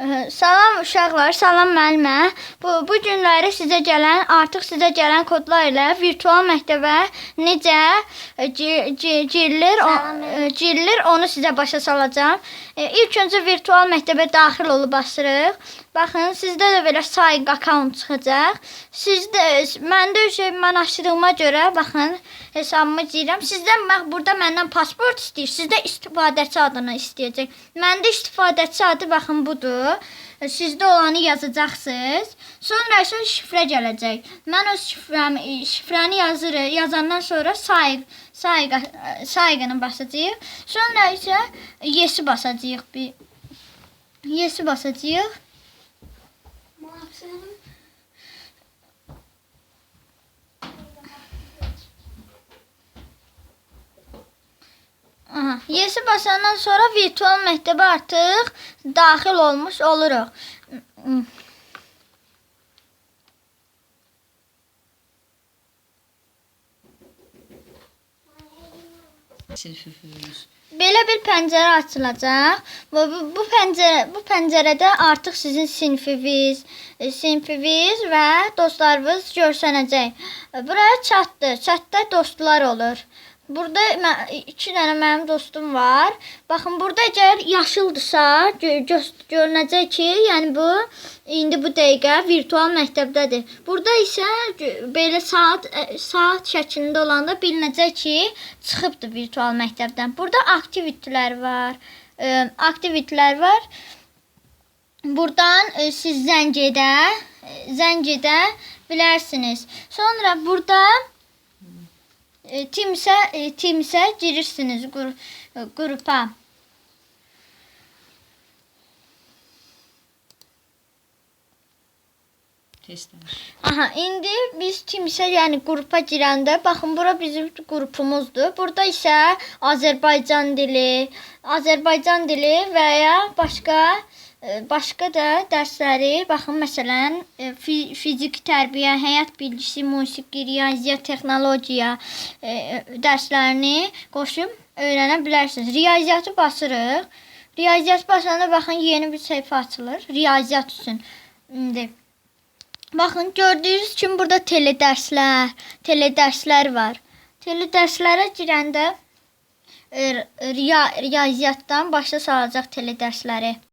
Salam uşaqlar, salam müəllimə. Bu bu günləri sizə gələn, artıq sizə gələn kodlar ilə virtual məktəbə necə girilir, ə, girilir, onu sizə başa salacağam. E, İlk öncə virtual məktəbə daxil olub basırıq. Baxın, sizdə də belə sayıq akkaunt çıxacaq. Sizdə məndə şey mən açdığıma görə baxın, hesabımı girirəm. Sizdən bax burada məndən pasport istəyir. Sizdə istifadəçi adını istəyəcək. Məndə istifadəçi adı baxın budur. E, Sizdə olanı yazacaqsınız. Sonra isə şifrə gələcək. Mən öz şifrəmi, şifrəni yazırıq. Yazandan sonra sayıq, sayıq, sayığını basacağıq. Sonra isə yesi basacağıq bir. Yesi basacağıq. Aha, yesi basandan sonra virtual məktəbə artıq daxil olmuş oluruq. Belə bir pəncərə açılacaq. Və bu, bu pəncərə bu pəncərədə artıq sizin sinifiniz, e, sinifiniz və dostlarınız görsənəcək. Buraya çatdı. Çatda dostlar olur. Burada iki dənə mənim dostum var. Baxın burada əgər yaşıldırsa gö gö- görünəcək ki, yəni bu indi bu dəqiqə virtual məktəbdədir. Burada isə belə saat saat şəklində olanda bilinəcək ki, çıxıbdı virtual məktəbdən. Burada aktivitələr var. Ə, var. Buradan ə, siz zəng edə, zəng edə bilərsiniz. Sonra burada e, Teams'e e, Teams'e girirsiniz gru, e, grupa. Aha, indi biz Teams'e yəni qrupa girəndə, baxın bura bizim qrupumuzdur. Burada isə Azərbaycan dili, Azərbaycan dili və ya başqa başqa da dərsləri, baxın məsələn, e, fi- fiziki tərbiyə, həyat bilgisi, musiqi, riyaziyyat, texnologiya e, dərslərini qoşub öyrənə bilərsiniz. Riyaziyyatı basırıq. Riyaziyyat basanda baxın yeni bir səhifə açılır. Riyaziyyat üçün. İndi Baxın gördüyünüz kimi burada tele dərslər, tele dərslər var. Tele dərslərə girəndə e, riya, riyaziyyatdan başa salacaq tele dərsləri.